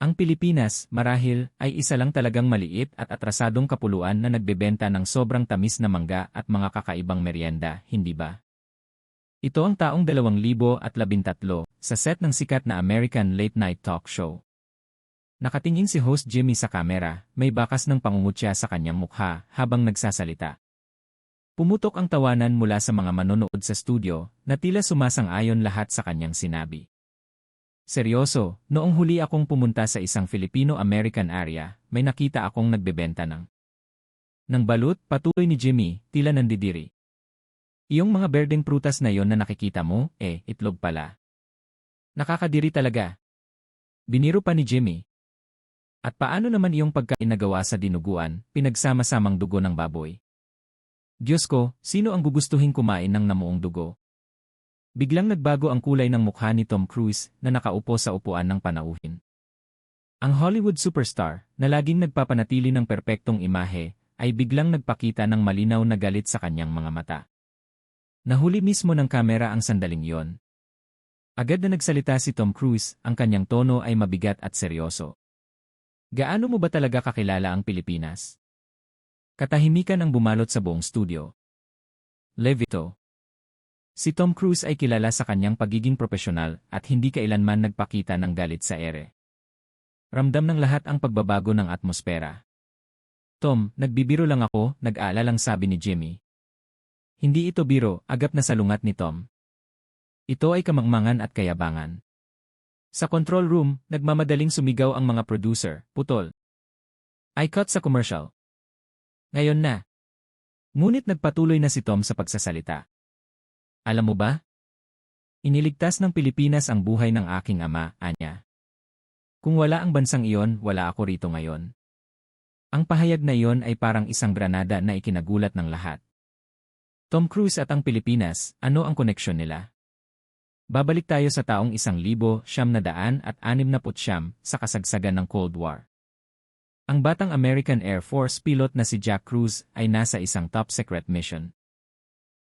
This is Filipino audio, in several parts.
Ang Pilipinas, marahil, ay isa lang talagang maliit at atrasadong kapuluan na nagbebenta ng sobrang tamis na mangga at mga kakaibang merienda, hindi ba? Ito ang taong 2013 sa set ng sikat na American Late Night Talk Show. Nakatingin si host Jimmy sa kamera, may bakas ng pangungutya sa kanyang mukha habang nagsasalita. Pumutok ang tawanan mula sa mga manonood sa studio na tila sumasang-ayon lahat sa kanyang sinabi. Seryoso, noong huli akong pumunta sa isang Filipino-American area, may nakita akong nagbebenta ng ng balut, patuloy ni Jimmy, tila nandidiri. Iyong mga berdeng prutas na yon na nakikita mo, eh, itlog pala. Nakakadiri talaga. Biniro pa ni Jimmy. At paano naman iyong pagkain nagawa sa dinuguan, pinagsama-samang dugo ng baboy? Diyos ko, sino ang gugustuhin kumain ng namuong dugo? Biglang nagbago ang kulay ng mukha ni Tom Cruise na nakaupo sa upuan ng panauhin. Ang Hollywood superstar, na laging nagpapanatili ng perpektong imahe, ay biglang nagpakita ng malinaw na galit sa kanyang mga mata. Nahuli mismo ng kamera ang sandaling yon. Agad na nagsalita si Tom Cruise, ang kanyang tono ay mabigat at seryoso. Gaano mo ba talaga kakilala ang Pilipinas? Katahimikan ang bumalot sa buong studio. Levito, Si Tom Cruise ay kilala sa kanyang pagiging profesional at hindi kailanman nagpakita ng galit sa ere. Ramdam ng lahat ang pagbabago ng atmosfera. Tom, nagbibiro lang ako, nag-aalalang sabi ni Jimmy. Hindi ito biro, agap na salungat ni Tom. Ito ay kamangmangan at kayabangan. Sa control room, nagmamadaling sumigaw ang mga producer, putol. I cut sa commercial. Ngayon na. Ngunit nagpatuloy na si Tom sa pagsasalita. Alam mo ba? Iniligtas ng Pilipinas ang buhay ng aking ama, Anya. Kung wala ang bansang iyon, wala ako rito ngayon. Ang pahayag na iyon ay parang isang granada na ikinagulat ng lahat. Tom Cruise at ang Pilipinas, ano ang koneksyon nila? Babalik tayo sa taong isang libo, siyam na daan at anim na putsyam sa kasagsagan ng Cold War. Ang batang American Air Force pilot na si Jack Cruz ay nasa isang top secret mission.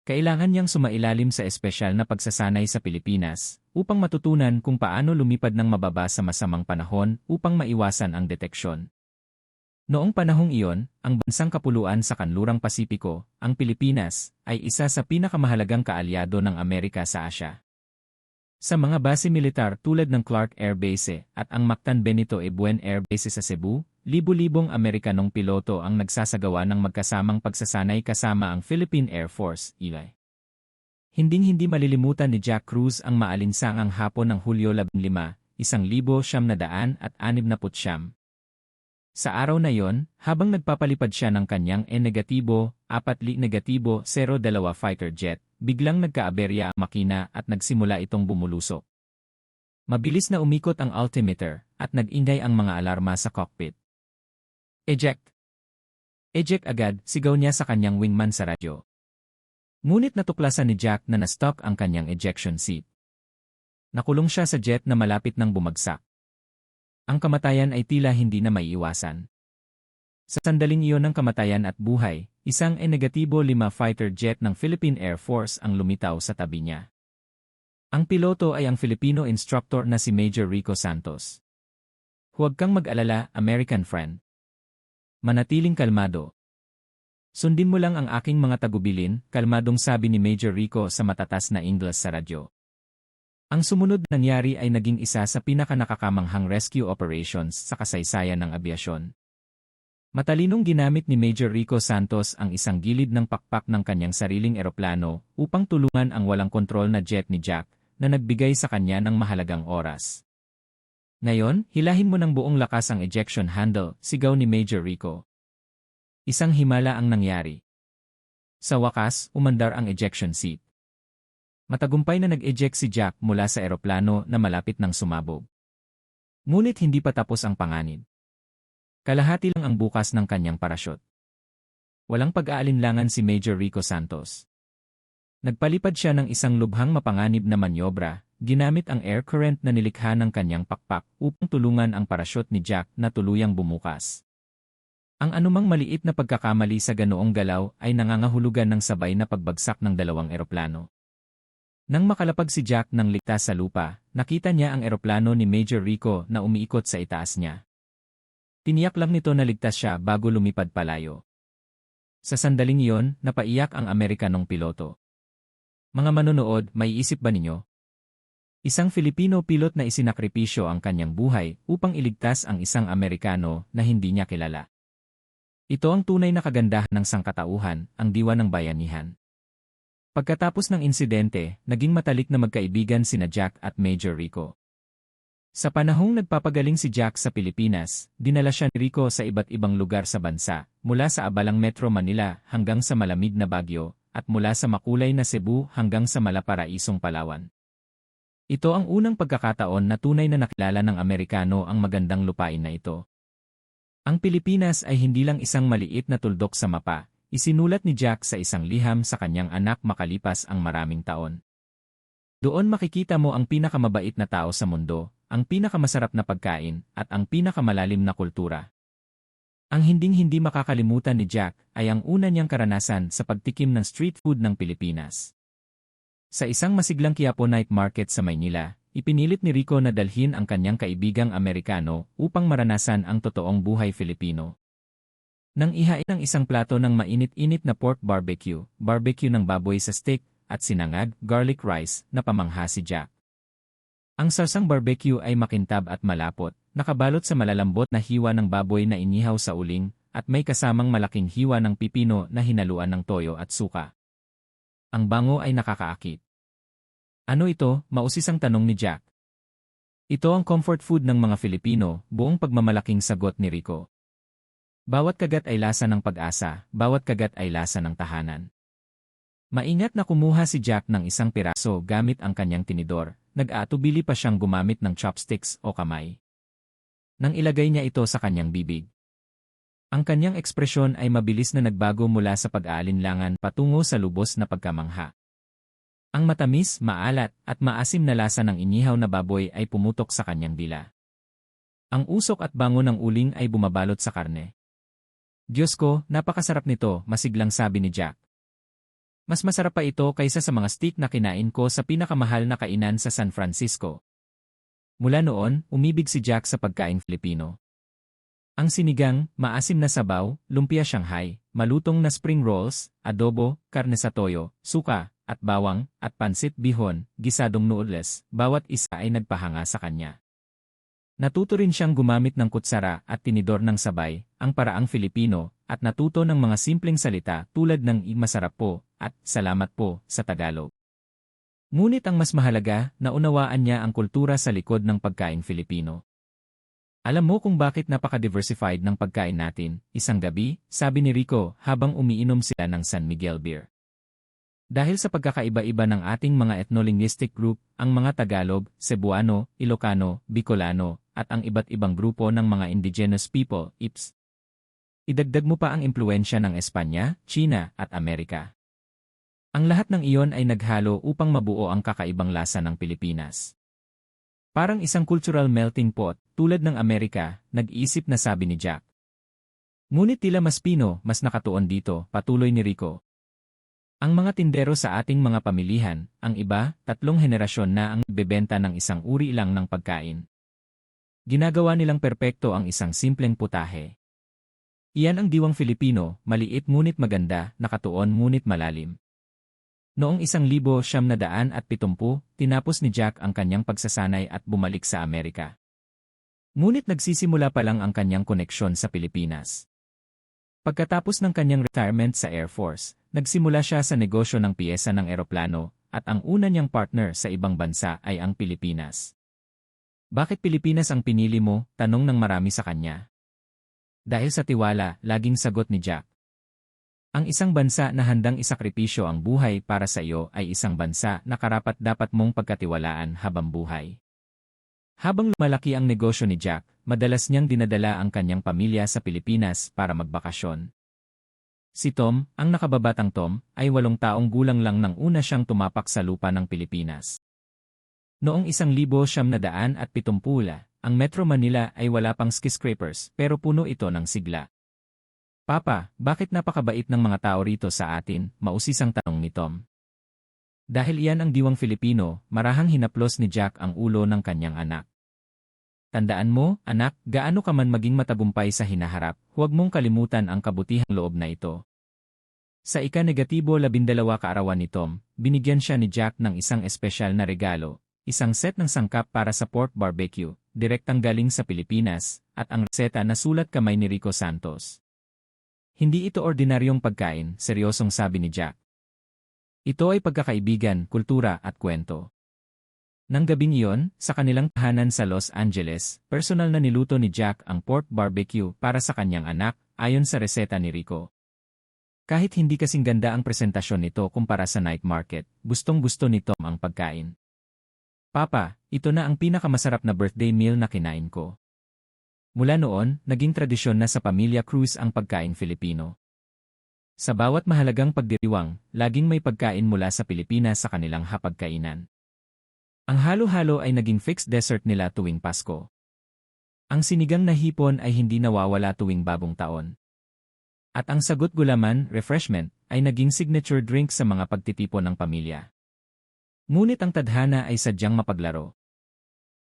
Kailangan niyang sumailalim sa espesyal na pagsasanay sa Pilipinas upang matutunan kung paano lumipad ng mababa sa masamang panahon upang maiwasan ang deteksyon. Noong panahong iyon, ang bansang kapuluan sa kanlurang Pasipiko, ang Pilipinas, ay isa sa pinakamahalagang kaalyado ng Amerika sa Asya. Sa mga base militar tulad ng Clark Air Base at ang Mactan Benito E. Buen Air Base sa Cebu, Libo-libong Amerikanong piloto ang nagsasagawa ng magkasamang pagsasanay kasama ang Philippine Air Force, Eli. Hinding-hindi malilimutan ni Jack Cruz ang maalinsangang hapon ng Hulyo 15, 1969 at 69. Sa araw na yon, habang nagpapalipad siya ng kanyang E-negatibo, 4-negatibo 02 fighter jet, biglang nagkaaberya ang makina at nagsimula itong bumulusok. Mabilis na umikot ang altimeter at nag-inday ang mga alarma sa cockpit. Eject. Eject agad, sigaw niya sa kanyang wingman sa radyo. Ngunit natuklasan ni Jack na na-stuck ang kanyang ejection seat. Nakulong siya sa jet na malapit ng bumagsak. Ang kamatayan ay tila hindi na maiiwasan. Sa sandaling iyon ng kamatayan at buhay, isang E-negatibo 5 fighter jet ng Philippine Air Force ang lumitaw sa tabi niya. Ang piloto ay ang Filipino instructor na si Major Rico Santos. Huwag kang mag-alala, American friend. Manatiling kalmado. Sundin mo lang ang aking mga tagubilin, kalmadong sabi ni Major Rico sa matatas na Ingles sa radyo. Ang sumunod na nangyari ay naging isa sa pinakanakakamanghang rescue operations sa kasaysayan ng abyasyon. Matalinong ginamit ni Major Rico Santos ang isang gilid ng pakpak ng kanyang sariling eroplano upang tulungan ang walang kontrol na jet ni Jack na nagbigay sa kanya ng mahalagang oras. Ngayon, hilahin mo ng buong lakas ang ejection handle, sigaw ni Major Rico. Isang himala ang nangyari. Sa wakas, umandar ang ejection seat. Matagumpay na nag-eject si Jack mula sa eroplano na malapit ng sumabog. Ngunit hindi pa tapos ang panganib. Kalahati lang ang bukas ng kanyang parachute. Walang pag-aalinlangan si Major Rico Santos. Nagpalipad siya ng isang lubhang mapanganib na manyobra ginamit ang air current na nilikha ng kanyang pakpak upang tulungan ang parachute ni Jack na tuluyang bumukas. Ang anumang maliit na pagkakamali sa ganoong galaw ay nangangahulugan ng sabay na pagbagsak ng dalawang eroplano. Nang makalapag si Jack ng ligtas sa lupa, nakita niya ang eroplano ni Major Rico na umiikot sa itaas niya. Tiniyak lang nito na ligtas siya bago lumipad palayo. Sa sandaling iyon, napaiyak ang Amerikanong piloto. Mga manonood, may isip ba ninyo? Isang Filipino pilot na isinakripisyo ang kanyang buhay upang iligtas ang isang Amerikano na hindi niya kilala. Ito ang tunay na kagandahan ng sangkatauhan, ang diwa ng bayanihan. Pagkatapos ng insidente, naging matalik na magkaibigan sina Jack at Major Rico. Sa panahong nagpapagaling si Jack sa Pilipinas, dinala siya ni Rico sa iba't ibang lugar sa bansa, mula sa abalang Metro Manila hanggang sa malamig na Baguio, at mula sa makulay na Cebu hanggang sa malaparaisong Palawan. Ito ang unang pagkakataon na tunay na nakilala ng Amerikano ang magandang lupain na ito. Ang Pilipinas ay hindi lang isang maliit na tuldok sa mapa, Isinulat ni Jack sa isang liham sa kanyang anak makalipas ang maraming taon. Doon makikita mo ang pinakamabait na tao sa mundo, ang pinakamasarap na pagkain, at ang pinakamalalim na kultura. Ang hinding-hindi makakalimutan ni Jack ay ang una niyang karanasan sa pagtikim ng street food ng Pilipinas. Sa isang masiglang Quiapo night market sa Maynila, ipinilit ni Rico na dalhin ang kanyang kaibigang Amerikano upang maranasan ang totoong buhay Filipino. Nang ihain ng isang plato ng mainit-init na pork barbecue, barbecue ng baboy sa steak, at sinangag, garlic rice, na pamangha si Jack. Ang sarsang barbecue ay makintab at malapot, nakabalot sa malalambot na hiwa ng baboy na inihaw sa uling, at may kasamang malaking hiwa ng pipino na hinaluan ng toyo at suka. Ang bango ay nakakaakit. Ano ito, mausisang tanong ni Jack. Ito ang comfort food ng mga Filipino, buong pagmamalaking sagot ni Rico. Bawat kagat ay lasa ng pag-asa, bawat kagat ay lasa ng tahanan. Maingat na kumuha si Jack ng isang piraso gamit ang kanyang tinidor, nag-aatubili pa siyang gumamit ng chopsticks o kamay. Nang ilagay niya ito sa kanyang bibig. Ang kanyang ekspresyon ay mabilis na nagbago mula sa pag-aalinlangan patungo sa lubos na pagkamangha. Ang matamis, maalat, at maasim na lasa ng inihaw na baboy ay pumutok sa kanyang dila. Ang usok at bango ng uling ay bumabalot sa karne. Diyos ko, napakasarap nito, masiglang sabi ni Jack. Mas masarap pa ito kaysa sa mga steak na kinain ko sa pinakamahal na kainan sa San Francisco. Mula noon, umibig si Jack sa pagkain Filipino. Ang sinigang, maasim na sabaw, lumpia Shanghai, malutong na spring rolls, adobo, karne sa toyo, suka, at bawang, at pansit bihon, gisadong noodles, bawat isa ay nagpahanga sa kanya. Natuto rin siyang gumamit ng kutsara at tinidor ng sabay, ang paraang Filipino, at natuto ng mga simpleng salita tulad ng masarap po at salamat po sa Tagalog. Ngunit ang mas mahalaga, naunawaan niya ang kultura sa likod ng pagkain Filipino. Alam mo kung bakit napaka-diversified ng pagkain natin, isang gabi, sabi ni Rico habang umiinom sila ng San Miguel beer. Dahil sa pagkakaiba-iba ng ating mga ethno-linguistic group, ang mga Tagalog, Cebuano, Ilocano, Bicolano, at ang iba't ibang grupo ng mga indigenous people, IPS. Idagdag mo pa ang impluensya ng Espanya, China, at Amerika. Ang lahat ng iyon ay naghalo upang mabuo ang kakaibang lasa ng Pilipinas. Parang isang cultural melting pot, tulad ng Amerika, nag-iisip na sabi ni Jack. Ngunit tila mas pino, mas nakatuon dito, patuloy ni Rico. Ang mga tindero sa ating mga pamilihan, ang iba, tatlong henerasyon na ang bebenta ng isang uri lang ng pagkain. Ginagawa nilang perpekto ang isang simpleng putahe. Iyan ang diwang Filipino, maliit ngunit maganda, nakatuon ngunit malalim. Noong isang libo siyam na daan at pitumpu, tinapos ni Jack ang kanyang pagsasanay at bumalik sa Amerika. Ngunit nagsisimula pa lang ang kanyang koneksyon sa Pilipinas. Pagkatapos ng kanyang retirement sa Air Force, Nagsimula siya sa negosyo ng piyesa ng eroplano, at ang una niyang partner sa ibang bansa ay ang Pilipinas. Bakit Pilipinas ang pinili mo? Tanong ng marami sa kanya. Dahil sa tiwala, laging sagot ni Jack. Ang isang bansa na handang isakripisyo ang buhay para sa iyo ay isang bansa na karapat dapat mong pagkatiwalaan habang buhay. Habang lumalaki ang negosyo ni Jack, madalas niyang dinadala ang kanyang pamilya sa Pilipinas para magbakasyon. Si Tom, ang nakababatang Tom, ay walong taong gulang lang nang una siyang tumapak sa lupa ng Pilipinas. Noong isang libo siyam na daan at pitumpula, ang Metro Manila ay wala pang skyscrapers pero puno ito ng sigla. Papa, bakit napakabait ng mga tao rito sa atin? Mausisang tanong ni Tom. Dahil iyan ang diwang Filipino, marahang hinaplos ni Jack ang ulo ng kanyang anak. Tandaan mo, anak, gaano ka man maging matagumpay sa hinaharap, huwag mong kalimutan ang kabutihang loob na ito. Sa ika-negatibo labindalawa kaarawan ni Tom, binigyan siya ni Jack ng isang espesyal na regalo, isang set ng sangkap para sa pork barbecue, direktang galing sa Pilipinas, at ang reseta na sulat kamay ni Rico Santos. Hindi ito ordinaryong pagkain, seryosong sabi ni Jack. Ito ay pagkakaibigan, kultura at kwento. Nang gabing iyon, sa kanilang tahanan sa Los Angeles, personal na niluto ni Jack ang pork barbecue para sa kanyang anak, ayon sa reseta ni Rico. Kahit hindi kasing ganda ang presentasyon nito kumpara sa night market, gustong-gusto ni Tom ang pagkain. Papa, ito na ang pinakamasarap na birthday meal na kinain ko. Mula noon, naging tradisyon na sa pamilya Cruz ang pagkain Filipino. Sa bawat mahalagang pagdiriwang, laging may pagkain mula sa Pilipinas sa kanilang hapagkainan. Ang halo-halo ay naging fixed dessert nila tuwing Pasko. Ang sinigang na hipon ay hindi nawawala tuwing bagong taon. At ang sagot gulaman, refreshment, ay naging signature drink sa mga pagtitipon ng pamilya. Ngunit ang tadhana ay sadyang mapaglaro.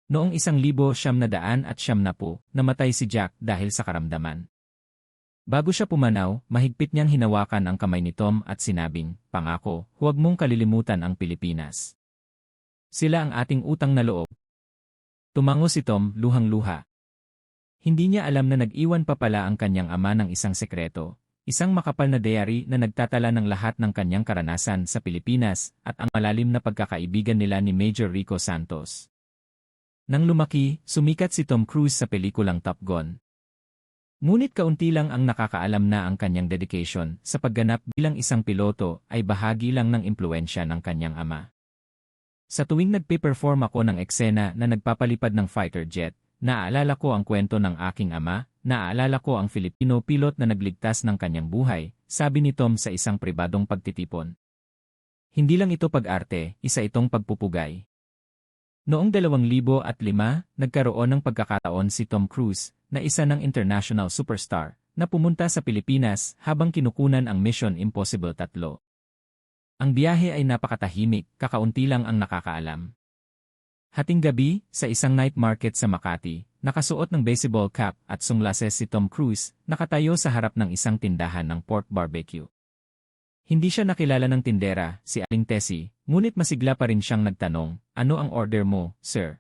Noong isang libo siyam na daan at siyam na po, namatay si Jack dahil sa karamdaman. Bago siya pumanaw, mahigpit niyang hinawakan ang kamay ni Tom at sinabing, Pangako, huwag mong kalilimutan ang Pilipinas. Sila ang ating utang na loob. Tumango si Tom, luhang-luha. Hindi niya alam na nag-iwan pa pala ang kanyang ama ng isang sekreto, isang makapal na diary na nagtatala ng lahat ng kanyang karanasan sa Pilipinas at ang malalim na pagkakaibigan nila ni Major Rico Santos. Nang lumaki, sumikat si Tom Cruise sa pelikulang Top Gun. Ngunit kaunti lang ang nakakaalam na ang kanyang dedication sa pagganap bilang isang piloto ay bahagi lang ng impluensya ng kanyang ama. Sa tuwing nagpe-perform ako ng eksena na nagpapalipad ng fighter jet, naaalala ko ang kwento ng aking ama, naaalala ko ang Filipino pilot na nagligtas ng kanyang buhay, sabi ni Tom sa isang pribadong pagtitipon. Hindi lang ito pag-arte, isa itong pagpupugay. Noong 2005, nagkaroon ng pagkakataon si Tom Cruise, na isa ng international superstar, na pumunta sa Pilipinas habang kinukunan ang Mission Impossible 3. Ang biyahe ay napakatahimik, kakaunti lang ang nakakaalam. Hating gabi, sa isang night market sa Makati, nakasuot ng baseball cap at sunglasses si Tom Cruise, nakatayo sa harap ng isang tindahan ng pork barbecue. Hindi siya nakilala ng tindera, si Aling Tessie, ngunit masigla pa rin siyang nagtanong, ano ang order mo, sir?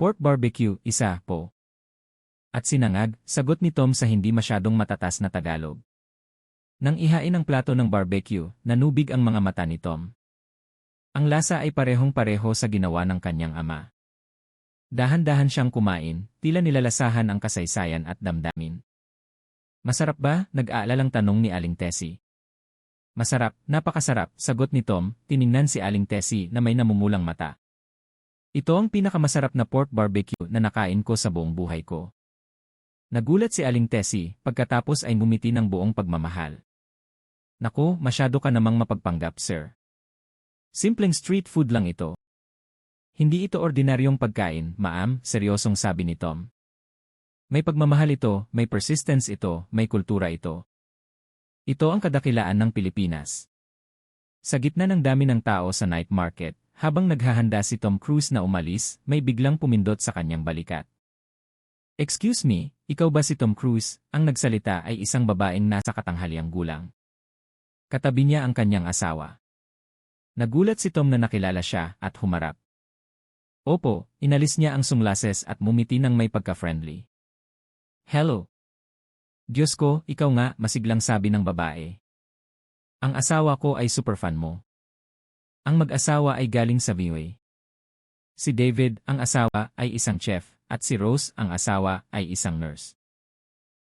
Pork barbecue, isa po. At sinangag, sagot ni Tom sa hindi masyadong matatas na Tagalog. Nang ihain ang plato ng barbecue, nanubig ang mga mata ni Tom. Ang lasa ay parehong-pareho sa ginawa ng kanyang ama. Dahan-dahan siyang kumain, tila nilalasahan ang kasaysayan at damdamin. Masarap ba? Nag-aalalang tanong ni Aling Tessie. Masarap, napakasarap, sagot ni Tom, tiningnan si Aling Tessie na may namumulang mata. Ito ang pinakamasarap na pork barbecue na nakain ko sa buong buhay ko. Nagulat si Aling Tessie, pagkatapos ay ngumiti ng buong pagmamahal. Naku, masyado ka namang mapagpanggap, sir. Simpleng street food lang ito. Hindi ito ordinaryong pagkain, maam, seryosong sabi ni Tom. May pagmamahal ito, may persistence ito, may kultura ito. Ito ang kadakilaan ng Pilipinas. Sa gitna ng dami ng tao sa night market, habang naghahanda si Tom Cruise na umalis, may biglang pumindot sa kanyang balikat. Excuse me, ikaw ba si Tom Cruise? Ang nagsalita ay isang babaeng nasa katanghaliang gulang. Katabi niya ang kanyang asawa. Nagulat si Tom na nakilala siya at humarap. Opo, inalis niya ang sunglasses at mumiti ng may pagka-friendly. Hello. Diyos ko, ikaw nga, masiglang sabi ng babae. Ang asawa ko ay superfan mo. Ang mag-asawa ay galing sa VOA. Si David, ang asawa, ay isang chef, at si Rose, ang asawa, ay isang nurse.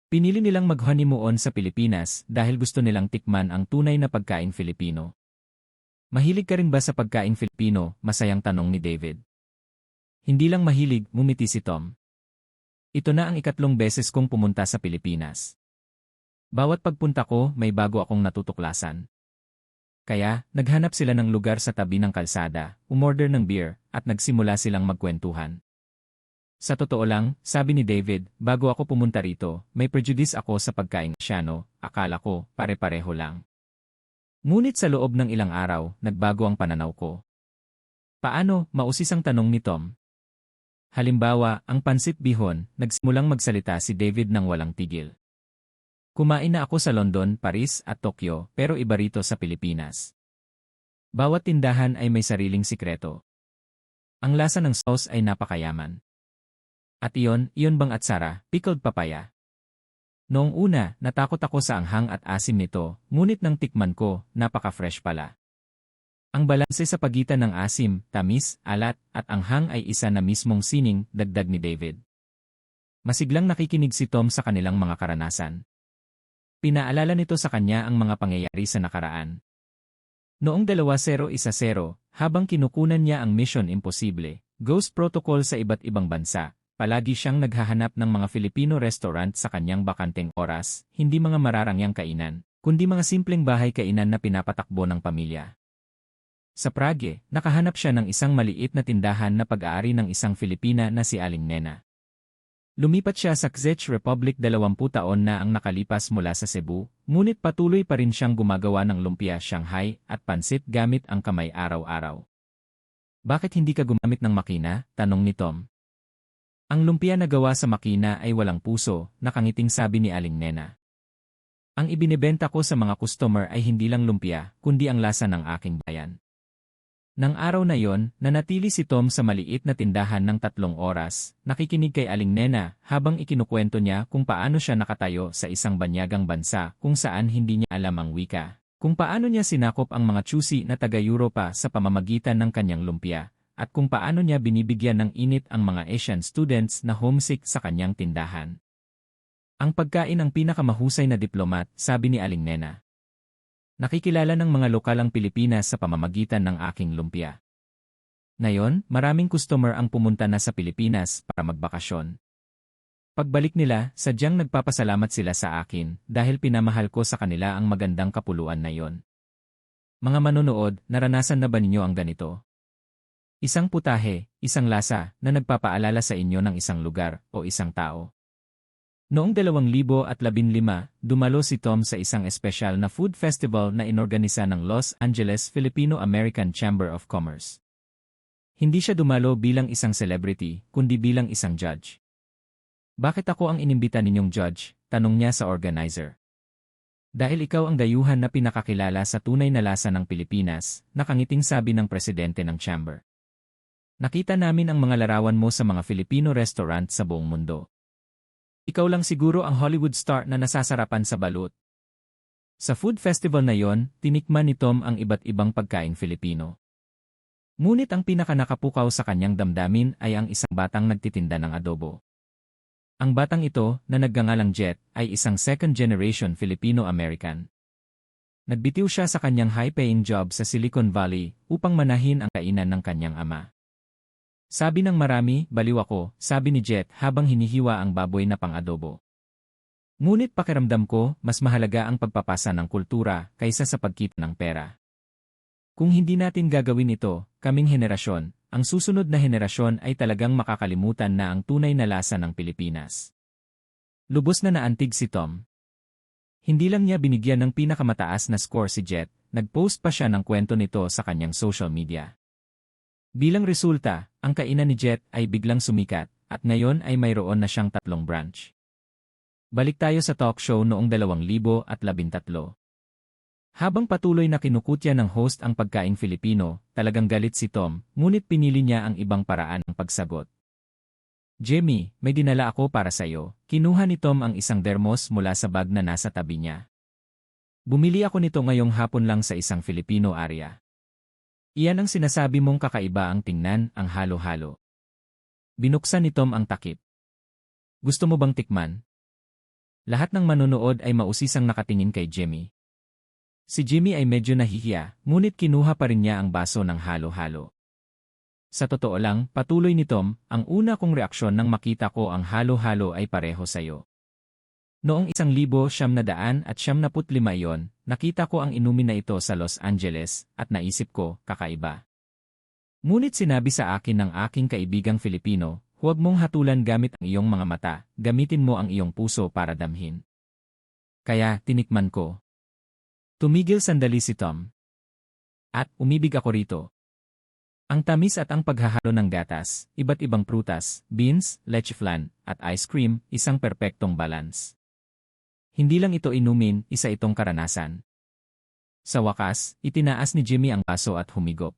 Pinili nilang mag-honeymoon sa Pilipinas dahil gusto nilang tikman ang tunay na pagkain Filipino. Mahilig ka rin ba sa pagkain Filipino? Masayang tanong ni David. Hindi lang mahilig, ngumiti si Tom. Ito na ang ikatlong beses kong pumunta sa Pilipinas. Bawat pagpunta ko, may bago akong natutuklasan. Kaya, naghanap sila ng lugar sa tabi ng kalsada, umorder ng beer, at nagsimula silang magkwentuhan. Sa totoo lang, sabi ni David, bago ako pumunta rito, may prejudice ako sa pagkain Asyano, akala ko, pare-pareho lang. Ngunit sa loob ng ilang araw, nagbago ang pananaw ko. Paano, mausisang tanong ni Tom. Halimbawa, ang pansit bihon, nagsimulang magsalita si David ng walang tigil. Kumain na ako sa London, Paris at Tokyo, pero iba rito sa Pilipinas. Bawat tindahan ay may sariling sikreto. Ang lasa ng sauce ay napakayaman. At iyon, iyon bang atsara, pickled papaya? Noong una, natakot ako sa anghang at asim nito, ngunit nang tikman ko, napaka-fresh pala. Ang balanse sa pagitan ng asim, tamis, alat, at anghang ay isa na mismong sining, dagdag ni David. Masiglang nakikinig si Tom sa kanilang mga karanasan. Pinaalala nito sa kanya ang mga pangyayari sa nakaraan. Noong 2010, habang kinukunan niya ang Mission Impossible, Ghost Protocol sa iba't ibang bansa, palagi siyang naghahanap ng mga Filipino restaurant sa kanyang bakanteng oras, hindi mga mararangyang kainan, kundi mga simpleng bahay kainan na pinapatakbo ng pamilya. Sa Prague, nakahanap siya ng isang maliit na tindahan na pag-aari ng isang Filipina na si Aling Nena. Lumipat siya sa Czech Republic 20 taon na ang nakalipas mula sa Cebu, ngunit patuloy pa rin siyang gumagawa ng lumpia Shanghai at pansit gamit ang kamay araw-araw. Bakit hindi ka gumamit ng makina? Tanong ni Tom. Ang lumpia na gawa sa makina ay walang puso, nakangiting sabi ni Aling Nena. Ang ibinebenta ko sa mga customer ay hindi lang lumpia, kundi ang lasa ng aking bayan. Nang araw na yon, nanatili si Tom sa maliit na tindahan ng tatlong oras, nakikinig kay Aling Nena habang ikinukwento niya kung paano siya nakatayo sa isang banyagang bansa kung saan hindi niya alam ang wika. Kung paano niya sinakop ang mga chusi na taga-Europa sa pamamagitan ng kanyang lumpia, at kung paano niya binibigyan ng init ang mga Asian students na homesick sa kanyang tindahan. Ang pagkain ang pinakamahusay na diplomat, sabi ni Aling Nena. Nakikilala ng mga lokalang Pilipinas sa pamamagitan ng aking lumpia. Ngayon, maraming customer ang pumunta na sa Pilipinas para magbakasyon. Pagbalik nila, sadyang nagpapasalamat sila sa akin dahil pinamahal ko sa kanila ang magandang kapuluan na yon. Mga manonood, naranasan na ba ninyo ang ganito? Isang putahe, isang lasa na nagpapaalala sa inyo ng isang lugar o isang tao. Noong 2015, dumalo si Tom sa isang espesyal na food festival na inorganisa ng Los Angeles Filipino-American Chamber of Commerce. Hindi siya dumalo bilang isang celebrity, kundi bilang isang judge. Bakit ako ang inimbita ninyong judge? Tanong niya sa organizer. Dahil ikaw ang dayuhan na pinakakilala sa tunay na lasa ng Pilipinas, nakangiting sabi ng presidente ng chamber. Nakita namin ang mga larawan mo sa mga Filipino restaurant sa buong mundo. Ikaw lang siguro ang Hollywood star na nasasarapan sa balut. Sa food festival na yon, tinikman ni Tom ang iba't ibang pagkaing Filipino. Ngunit ang pinakanakapukaw sa kanyang damdamin ay ang isang batang nagtitinda ng adobo. Ang batang ito, na naggangalang Jet, ay isang second-generation Filipino-American. Nagbitiw siya sa kanyang high-paying job sa Silicon Valley upang manahin ang kainan ng kanyang ama. Sabi ng marami, baliw ako, sabi ni Jet habang hinihiwa ang baboy na pang-adobo. Ngunit pakiramdam ko, mas mahalaga ang pagpapasa ng kultura kaysa sa pagkita ng pera. Kung hindi natin gagawin ito, kaming henerasyon, ang susunod na henerasyon ay talagang makakalimutan na ang tunay na lasa ng Pilipinas. Lubos na naantig si Tom. Hindi lang niya binigyan ng pinakamataas na score si Jet, nagpost pa siya ng kwento nito sa kanyang social media. Bilang resulta, ang kainan ni Jet ay biglang sumikat, at ngayon ay mayroon na siyang tatlong branch. Balik tayo sa talk show noong 2013. Habang patuloy na kinukutya ng host ang pagkaing Filipino, talagang galit si Tom, ngunit pinili niya ang ibang paraan ng pagsagot. Jimmy, may dinala ako para sa'yo. Kinuha ni Tom ang isang dermos mula sa bag na nasa tabi niya. Bumili ako nito ngayong hapon lang sa isang Filipino area. Iyan ang sinasabi mong kakaiba ang tingnan, ang halo-halo. Binuksan ni Tom ang takip. Gusto mo bang tikman? Lahat ng manonood ay mausisang nakatingin kay Jimmy. Si Jimmy ay medyo nahihiya, ngunit kinuha pa rin niya ang baso ng halo-halo. Sa totoo lang, patuloy ni Tom, ang una kong reaksyon nang makita ko ang halo-halo ay pareho sa'yo. Noong isang libo siyam na daan at siyam naput lima iyon, nakita ko ang inumin na ito sa Los Angeles at naisip ko, kakaiba. Ngunit sinabi sa akin ng aking kaibigang Filipino, huwag mong hatulan gamit ang iyong mga mata, gamitin mo ang iyong puso para damhin. Kaya, tinikman ko. Tumigil sandali si Tom. At umibig ako rito. Ang tamis at ang paghahalo ng gatas, iba't ibang prutas, beans, leche flan, at ice cream, isang perpektong balance. Hindi lang ito inumin, isa itong karanasan. Sa wakas, itinaas ni Jimmy ang baso at humigop.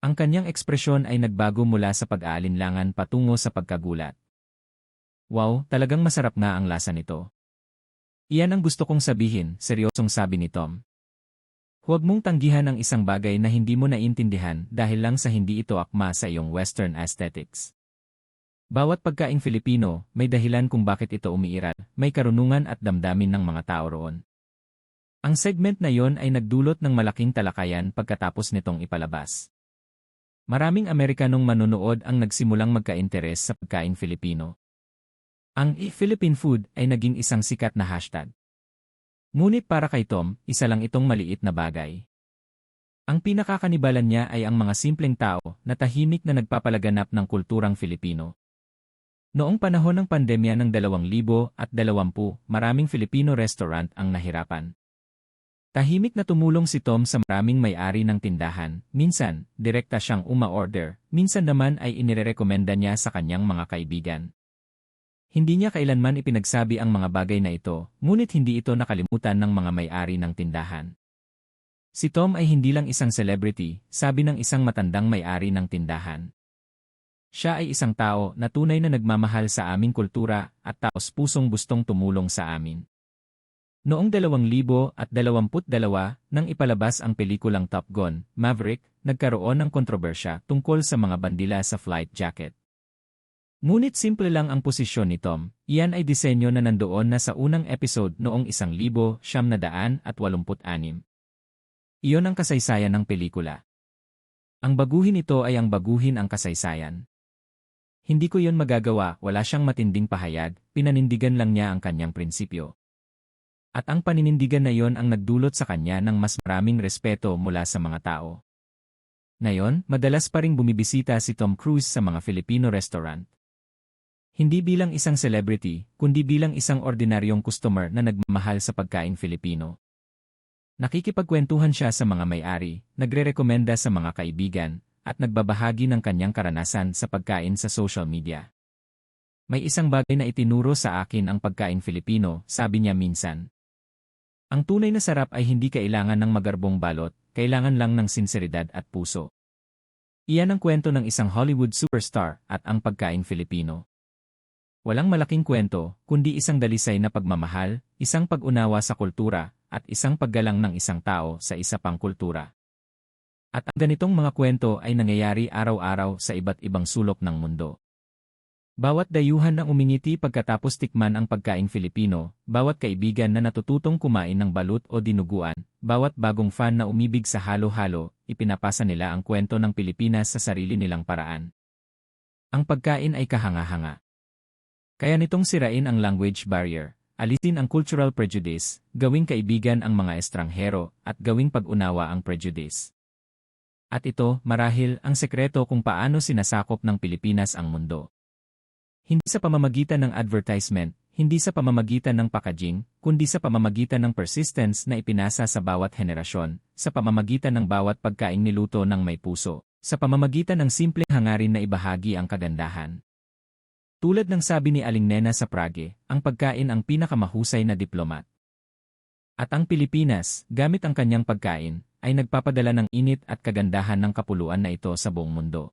Ang kanyang ekspresyon ay nagbago mula sa pag-aalinlangan patungo sa pagkagulat. Wow, talagang masarap nga ang lasa nito. Iyan ang gusto kong sabihin, seryosong sabi ni Tom. Huwag mong tanggihan ang isang bagay na hindi mo naintindihan dahil lang sa hindi ito akma sa iyong Western aesthetics. Bawat pagkaing Filipino, may dahilan kung bakit ito umiiral, may karunungan at damdamin ng mga tao roon. Ang segment na yon ay nagdulot ng malaking talakayan pagkatapos nitong ipalabas. Maraming Amerikanong manonood ang nagsimulang magka-interes sa pagkaing Filipino. Ang e-Philippine food ay naging isang sikat na hashtag. Ngunit para kay Tom, isa lang itong maliit na bagay. Ang pinakakanibalan niya ay ang mga simpleng tao na tahimik na nagpapalaganap ng kulturang Filipino. Noong panahon ng pandemya ng 2020, maraming Filipino restaurant ang nahirapan. Tahimik na tumulong si Tom sa maraming may-ari ng tindahan, minsan, direkta siyang uma-order, minsan naman ay inirekomenda niya sa kanyang mga kaibigan. Hindi niya kailanman ipinagsabi ang mga bagay na ito, ngunit hindi ito nakalimutan ng mga may-ari ng tindahan. Si Tom ay hindi lang isang celebrity, sabi ng isang matandang may-ari ng tindahan. Siya ay isang tao na tunay na nagmamahal sa aming kultura at taos pusong gustong tumulong sa amin. Noong 2022, nang ipalabas ang pelikulang Top Gun, Maverick, nagkaroon ng kontrobersya tungkol sa mga bandila sa flight jacket. Ngunit simple lang ang posisyon ni Tom, iyan ay disenyo na nandoon na sa unang episode noong 1986. Iyon ang kasaysayan ng pelikula. Ang baguhin ito ay ang baguhin ang kasaysayan. Hindi ko yon magagawa, wala siyang matinding pahayag, pinanindigan lang niya ang kanyang prinsipyo. At ang paninindigan na yon ang nagdulot sa kanya ng mas maraming respeto mula sa mga tao. Ngayon, madalas pa ring bumibisita si Tom Cruise sa mga Filipino restaurant. Hindi bilang isang celebrity, kundi bilang isang ordinaryong customer na nagmamahal sa pagkain Filipino. Nakikipagkwentuhan siya sa mga may-ari, nagre-rekomenda sa mga kaibigan, at nagbabahagi ng kanyang karanasan sa pagkain sa social media. May isang bagay na itinuro sa akin ang pagkain Filipino, sabi niya minsan. Ang tunay na sarap ay hindi kailangan ng magarbong balot, kailangan lang ng sinseridad at puso. Iyan ang kwento ng isang Hollywood superstar at ang pagkain Filipino. Walang malaking kwento, kundi isang dalisay na pagmamahal, isang pag-unawa sa kultura, at isang paggalang ng isang tao sa isa pang kultura. At ang ganitong mga kwento ay nangyayari araw-araw sa iba't ibang sulok ng mundo. Bawat dayuhan ang umingiti pagkatapos tikman ang pagkaing Filipino, bawat kaibigan na natututong kumain ng balut o dinuguan, bawat bagong fan na umibig sa halo-halo, ipinapasa nila ang kwento ng Pilipinas sa sarili nilang paraan. Ang pagkain ay kahanga-hanga. Kaya nitong sirain ang language barrier, alisin ang cultural prejudice, gawing kaibigan ang mga estranghero, at gawing pag-unawa ang prejudice. At ito, marahil, ang sekreto kung paano sinasakop ng Pilipinas ang mundo. Hindi sa pamamagitan ng advertisement, hindi sa pamamagitan ng packaging, kundi sa pamamagitan ng persistence na ipinasa sa bawat henerasyon, sa pamamagitan ng bawat pagkain niluto ng may puso, sa pamamagitan ng simpleng hangarin na ibahagi ang kagandahan. Tulad ng sabi ni Aling Nena sa Prague, ang pagkain ang pinakamahusay na diplomat. At ang Pilipinas, gamit ang kanyang pagkain, ay nagpapadala ng init at kagandahan ng kapuluan na ito sa buong mundo.